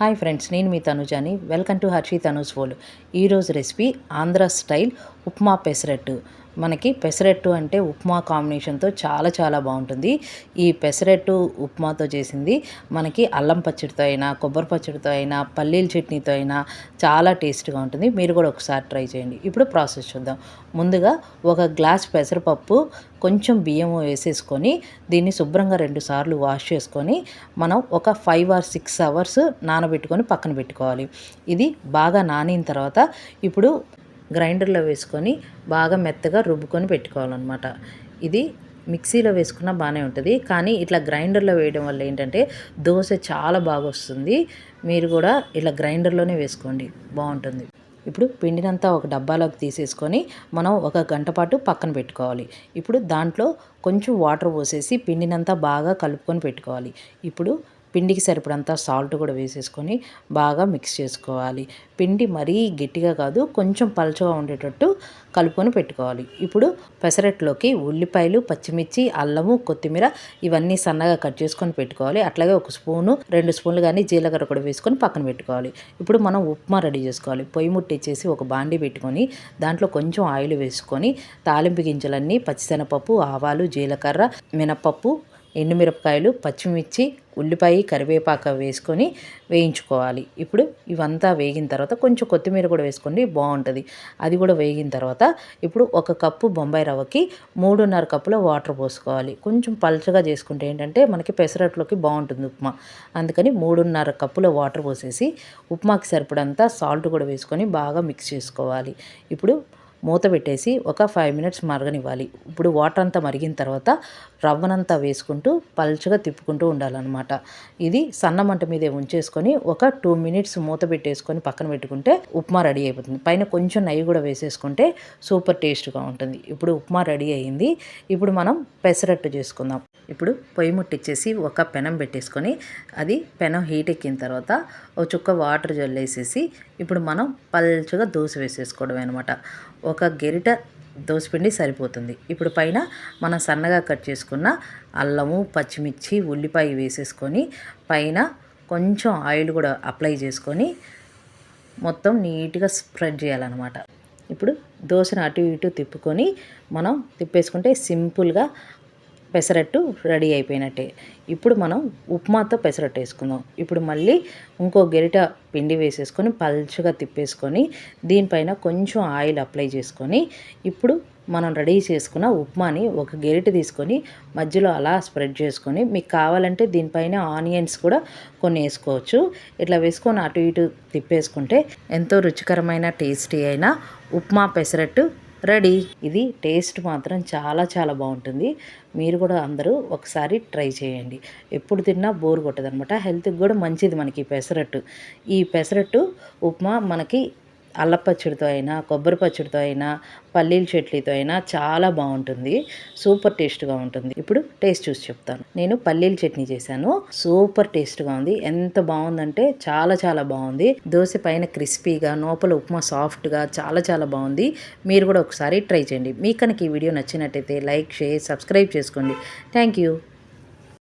Hi friends నేను మీ తనుజాని. వెల్కమ్ టు హర్షి తనుజ్ ఫోల్ ఈరోజు రెసిపీ ఆంధ్ర స్టైల్ ఉప్మా పెసరట్టు. మనకి పెసరట్టు అంటే ఉప్మా కాంబినేషన్తో చాలా చాలా బాగుంటుంది. ఈ పెసరట్టు ఉప్మాతో చేసింది మనకి అల్లం పచ్చడితో అయినా కొబ్బరి పచ్చడితో అయినా పల్లీల చట్నీతో అయినా చాలా టేస్ట్గా ఉంటుంది. మీరు కూడా ఒకసారి ట్రై చేయండి. ఇప్పుడు ప్రాసెస్ చూద్దాం. ముందుగా ఒక గ్లాస్ పెసరపప్పు కొంచెం బియ్యం వేసేసుకొని దీన్ని శుభ్రంగా రెండు సార్లు వాష్ చేసుకొని మనం ఒక ఫైవ్ ఆర్ సిక్స్ అవర్స్ నానబెట్టుకొని పక్కన పెట్టుకోవాలి. ఇది బాగా నానిన తర్వాత ఇప్పుడు గ్రైండర్లో వేసుకొని బాగా మెత్తగా రుబ్బుకొని పెట్టుకోవాలన్నమాట. ఇది మిక్సీలో వేసుకున్న బాగానే ఉంటుంది. కానీ ఇట్లా గ్రైండర్లో వేయడం వల్ల ఏంటంటే దోశ చాలా బాగా వస్తుంది. మీరు కూడా ఇలా గ్రైండర్లోనే వేసుకోండి. బాగుంటుంది. ఇప్పుడు పిండినంతా ఒక డబ్బాలోకి తీసేసుకొని మనం ఒక గంట పాటు పక్కన పెట్టుకోవాలి. ఇప్పుడు దాంట్లో కొంచెం వాటర్ పోసేసి పిండినంతా బాగా కలుపుకొని పెట్టుకోవాలి. ఇప్పుడు పిండికి సరిపడంత సాల్ట్ కూడా వేసేసుకొని బాగా మిక్స్ చేసుకోవాలి. పిండి మరీ గట్టిగా కాదు కొంచెం పలచగా ఉండేటట్టు కలుపుకొని పెట్టుకోవాలి. ఇప్పుడు పెసరట్లోకి ఉల్లిపాయలు పచ్చిమిర్చి అల్లము కొత్తిమీర ఇవన్నీ సన్నగా కట్ చేసుకొని పెట్టుకోవాలి. అట్లాగే ఒక స్పూను రెండు స్పూన్లు కానీ జీలకర్ర కూడా వేసుకొని పక్కన పెట్టుకోవాలి. ఇప్పుడు మనం ఉప్మా రెడీ చేసుకోవాలి. పొయ్యి ముట్టించేసి ఒక బాండి పెట్టుకొని దాంట్లో కొంచెం ఆయిల్ వేసుకొని తాలింపు గింజలన్నీ పచ్చిశనగపప్పు ఆవాలు జీలకర్ర మినపప్పు ఎండుమిరపకాయలు పచ్చిమిర్చి ఉల్లిపాయ కరివేపాక వేసుకొని వేయించుకోవాలి. ఇప్పుడు ఇవంతా వేగిన తర్వాత కొంచెం కొత్తిమీర కూడా వేసుకోండి బాగుంటుంది. అది కూడా వేగిన తర్వాత ఇప్పుడు ఒక కప్పు బొంబాయి రవ్వకి మూడున్నర కప్పుల వాటర్ పోసుకోవాలి. కొంచెం పల్చగా చేసుకుంటే ఏంటంటే మనకి పెసరట్లోకి బాగుంటుంది ఉప్మా. అందుకని మూడున్నర కప్పుల వాటర్ పోసేసి ఉప్మాకి సరిపడంతా సాల్ట్ కూడా వేసుకొని బాగా మిక్స్ చేసుకోవాలి. ఇప్పుడు మూత పెట్టేసి ఒక ఫైవ్ మినిట్స్ మరగనివ్వాలి. ఇప్పుడు వాటర్ అంతా మరిగిన తర్వాత రవ్వనంతా వేసుకుంటూ పల్చగా తిప్పుకుంటూ ఉండాలన్నమాట. ఇది సన్న మంట మీదే ఉంచేసుకొని ఒక టూ మినిట్స్ మూత పెట్టేసుకొని పక్కన పెట్టుకుంటే ఉప్మా రెడీ అయిపోతుంది. పైన కొంచెం నెయ్యి కూడా వేసేసుకుంటే సూపర్ టేస్ట్గా ఉంటుంది. ఇప్పుడు ఉప్మా రెడీ అయ్యింది. ఇప్పుడు మనం పెసరట్టు చేసుకుందాం. ఇప్పుడు పొయ్యి ముట్టించేసి ఒక పెనం పెట్టేసుకొని అది పెనం హీట్ ఎక్కిన తర్వాత ఒక చుక్క వాటర్ జల్లేసేసి ఇప్పుడు మనం పల్చగా దోశ వేసేసుకోవడం అనమాట ఒక గెరిట దోసపిండి సరిపోతుంది. ఇప్పుడు పైన మనం సన్నగా కట్ చేసుకున్న అల్లము పచ్చిమిర్చి ఉల్లిపాయ వేసేసుకొని పైన కొంచెం ఆయిల్ కూడా అప్లై చేసుకొని మొత్తం నీట్గా స్ప్రెడ్ చేయాలన్నమాట. ఇప్పుడు దోశను అటు ఇటు తిప్పుకొని మనం తిప్పేసుకుంటే సింపుల్గా పెసరట్టు రెడీ అయిపోయినట్టే. ఇప్పుడు మనం ఉప్మాతో పెసరట్టు వేసుకుందాం. ఇప్పుడు మళ్ళీ ఇంకో గెరిట పిండి వేసేసుకొని పల్చగా తిప్పేసుకొని దీనిపైన కొంచెం ఆయిల్ అప్లై చేసుకొని ఇప్పుడు మనం రెడీ చేసుకున్న ఉప్మాని ఒక గెరిట తీసుకొని మధ్యలో అలా స్ప్రెడ్ చేసుకొని మీకు కావాలంటే దీనిపైన ఆనియన్స్ కూడా కొన్ని వేసుకోవచ్చు. ఇట్లా వేసుకొని అటు ఇటు తిప్పేసుకుంటే ఎంతో రుచికరమైన టేస్టీ అయిన ఉప్మా పెసరట్టు రెడీ. ఇది టేస్ట్ మాత్రం చాలా చాలా బాగుంటుంది. మీరు కూడా అందరూ ఒకసారి ట్రై చేయండి. ఎప్పుడు తిన్నా బోర్ కొట్టదనమాట. హెల్త్కి కూడా మంచిది మనకి పెసరట్టు. ఈ పెసరట్టు ఉప్మా మనకి అల్లపచ్చడితో అయినా కొబ్బరి పచ్చడితో అయినా పల్లీల చట్నీతో అయినా చాలా బాగుంటుంది. సూపర్ టేస్ట్గా ఉంటుంది. ఇప్పుడు టేస్ట్ చూసి చెప్తాను. నేను పల్లీల చట్నీ చేశాను. సూపర్ టేస్ట్గా ఉంది. ఎంత బాగుందంటే చాలా చాలా బాగుంది. దోశ పైన క్రిస్పీగా లోపల ఉప్మా సాఫ్ట్గా చాలా చాలా బాగుంది. మీరు కూడా ఒకసారి ట్రై చేయండి. మీకు కనుక ఈ వీడియో నచ్చినట్టయితే లైక్ షేర్ సబ్స్క్రైబ్ చేసుకోండి. Thank you.